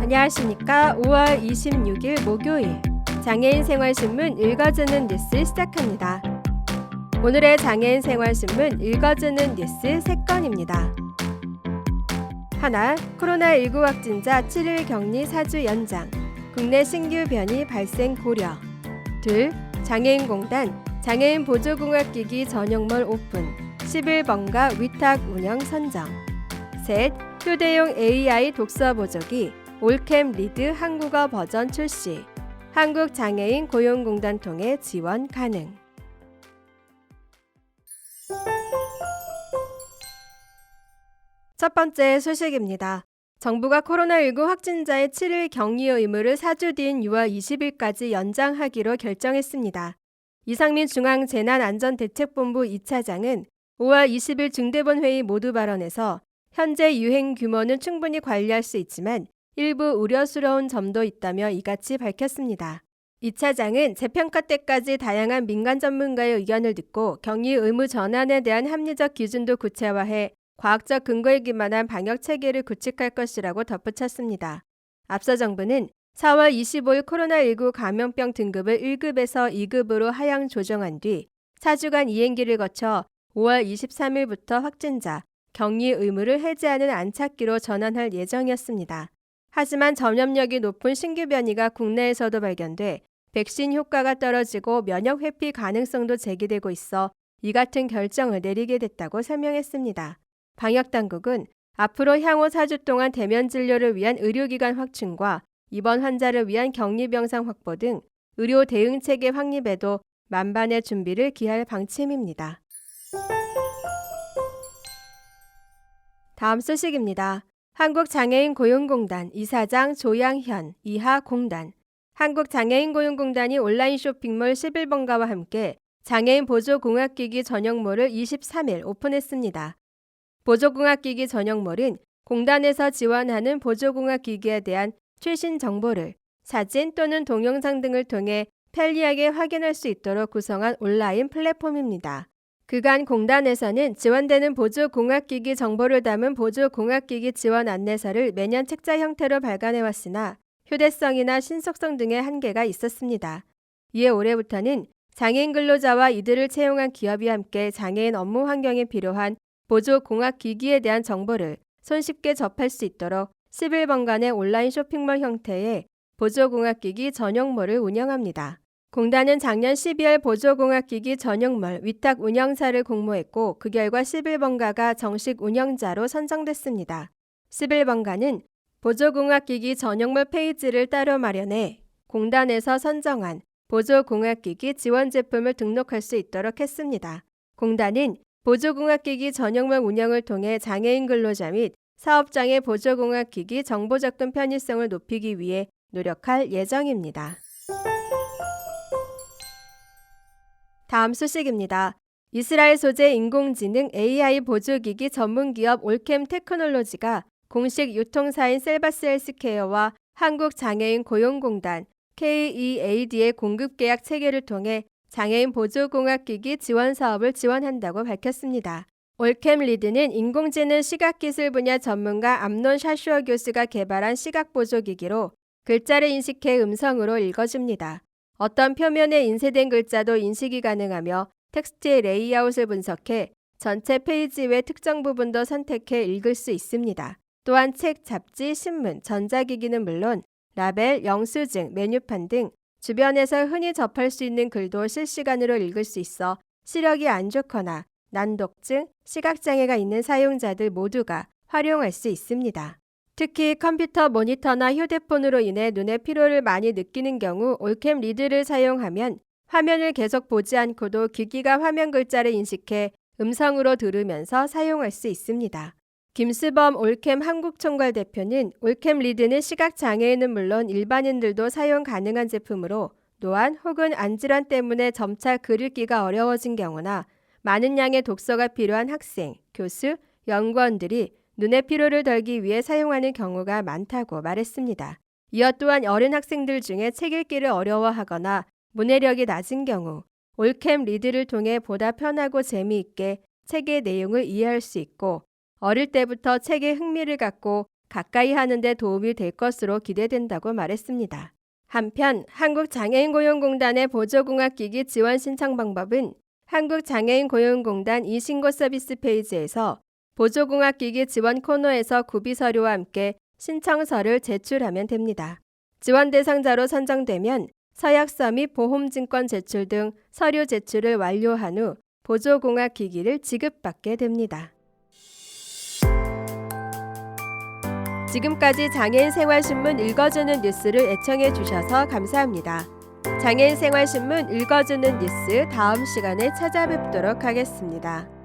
안녕하십니까. 5월 26일 목요일 장애인 생활신문 읽어주는 뉴스 시작합니다. 오늘의 장애인 생활신문 읽어주는 뉴스 3건입니다. 하나, 코로나19 확진자 7일 격리 4주 연장, 국내 신규 변이 발생 고려. 둘, 장애인공단 장애인 보조공학기기 전용몰 오픈, 11번가 위탁 운영 선정. 셋, 휴대용 AI 독서 보조기 올캠 리드 한국어 버전 출시. 한국장애인 고용공단 통해 지원 가능. 첫 번째 소식입니다. 정부가 코로나19 확진자의 7일 격리 의무를 4주 뒤인 6월 20일까지 연장하기로 결정했습니다. 이상민 중앙재난안전대책본부 2차장은 5월 20일 중대본 회의 모두 발언에서 현재 유행 규모는 충분히 관리할 수 있지만 일부 우려스러운 점도 있다며 이같이 밝혔습니다. 이 차장은 재평가 때까지 다양한 민간 전문가의 의견을 듣고 격리 의무 전환에 대한 합리적 기준도 구체화해 과학적 근거에 기반한 방역 체계를 구축할 것이라고 덧붙였습니다. 앞서 정부는 4월 25일 코로나19 감염병 등급을 1급에서 2급으로 하향 조정한 뒤 4주간 이행기를 거쳐 5월 23일부터 확진자, 격리 의무를 해제하는 안착기로 전환할 예정이었습니다. 하지만 전염력이 높은 신규 변이가 국내에서도 발견돼 백신 효과가 떨어지고 면역 회피 가능성도 제기되고 있어 이 같은 결정을 내리게 됐다고 설명했습니다. 방역 당국은 앞으로 향후 4주 동안 대면 진료를 위한 의료기관 확충과 입원 환자를 위한 격리 병상 확보 등 의료 대응 체계 확립에도 만반의 준비를 기할 방침입니다. 다음 소식입니다. 한국장애인 고용공단 이사장 조양현 이하 공단 한국장애인 고용공단이 온라인 쇼핑몰 11번가와 함께 장애인 보조공학기기 전용몰을 23일 오픈했습니다. 보조공학기기 전용몰은 공단에서 지원하는 보조공학기기에 대한 최신 정보를 사진 또는 동영상 등을 통해 편리하게 확인할 수 있도록 구성한 온라인 플랫폼입니다. 그간 공단에서는 지원되는 보조공학기기 정보를 담은 보조공학기기 지원 안내서를 매년 책자 형태로 발간해왔으나 휴대성이나 신속성 등의 한계가 있었습니다. 이에 올해부터는 장애인 근로자와 이들을 채용한 기업이 함께 장애인 업무 환경에 필요한 보조공학기기에 대한 정보를 손쉽게 접할 수 있도록 11번간의 온라인 쇼핑몰 형태의 보조공학기기 전용몰을 운영합니다. 공단은 작년 12월 보조공학기기 전용몰 위탁 운영사를 공모했고 그 결과 11번가가 정식 운영자로 선정됐습니다. 11번가는 보조공학기기 전용몰 페이지를 따로 마련해 공단에서 선정한 보조공학기기 지원 제품을 등록할 수 있도록 했습니다. 공단은 보조공학기기 전용몰 운영을 통해 장애인 근로자 및 사업장의 보조공학기기 정보 접근 편의성을 높이기 위해 노력할 예정입니다. 다음 소식입니다. 이스라엘 소재 인공지능 AI 보조기기 전문기업 올캠 테크놀로지가 공식 유통사인 셀바스 헬스케어와 한국장애인 고용공단 KEAD의 공급 계약 체계를 통해 장애인 보조공학기기 지원 사업을 지원한다고 밝혔습니다. 올캠 리드는 인공지능 시각기술 분야 전문가 암논 샤슈어 교수가 개발한 시각보조기기로 글자를 인식해 음성으로 읽어줍니다. 어떤 표면에 인쇄된 글자도 인식이 가능하며 텍스트의 레이아웃을 분석해 전체 페이지 외 특정 부분도 선택해 읽을 수 있습니다. 또한 책, 잡지, 신문, 전자기기는 물론 라벨, 영수증, 메뉴판 등 주변에서 흔히 접할 수 있는 글도 실시간으로 읽을 수 있어 시력이 안 좋거나 난독증, 시각장애가 있는 사용자들 모두가 활용할 수 있습니다. 특히 컴퓨터 모니터나 휴대폰으로 인해 눈의 피로를 많이 느끼는 경우 올캠 리드를 사용하면 화면을 계속 보지 않고도 기기가 화면 글자를 인식해 음성으로 들으면서 사용할 수 있습니다. 김수범 올캠 한국총괄 대표는 올캠 리드는 시각장애인은 물론 일반인들도 사용 가능한 제품으로 노안 혹은 안질환 때문에 점차 글 읽기가 어려워진 경우나 많은 양의 독서가 필요한 학생, 교수, 연구원들이 눈의 피로를 덜기 위해 사용하는 경우가 많다고 말했습니다. 이어 또한 어린 학생들 중에 책 읽기를 어려워하거나 문해력이 낮은 경우 올캠 리드를 통해 보다 편하고 재미있게 책의 내용을 이해할 수 있고 어릴 때부터 책에 흥미를 갖고 가까이 하는 데 도움이 될 것으로 기대된다고 말했습니다. 한편 한국장애인고용공단의 보조공학기기 지원 신청 방법은 한국장애인고용공단 이신고 서비스 페이지에서 보조공학기기 지원 코너에서 구비 서류와 함께 신청서를 제출하면 됩니다. 지원 대상자로 선정되면 서약서 및 보험증권 제출 등 서류 제출을 완료한 후 보조공학기기를 지급받게 됩니다. 지금까지 장애인 생활신문 읽어주는 뉴스를 애청해 주셔서 감사합니다. 장애인 생활신문 읽어주는 뉴스 다음 시간에 찾아뵙도록 하겠습니다.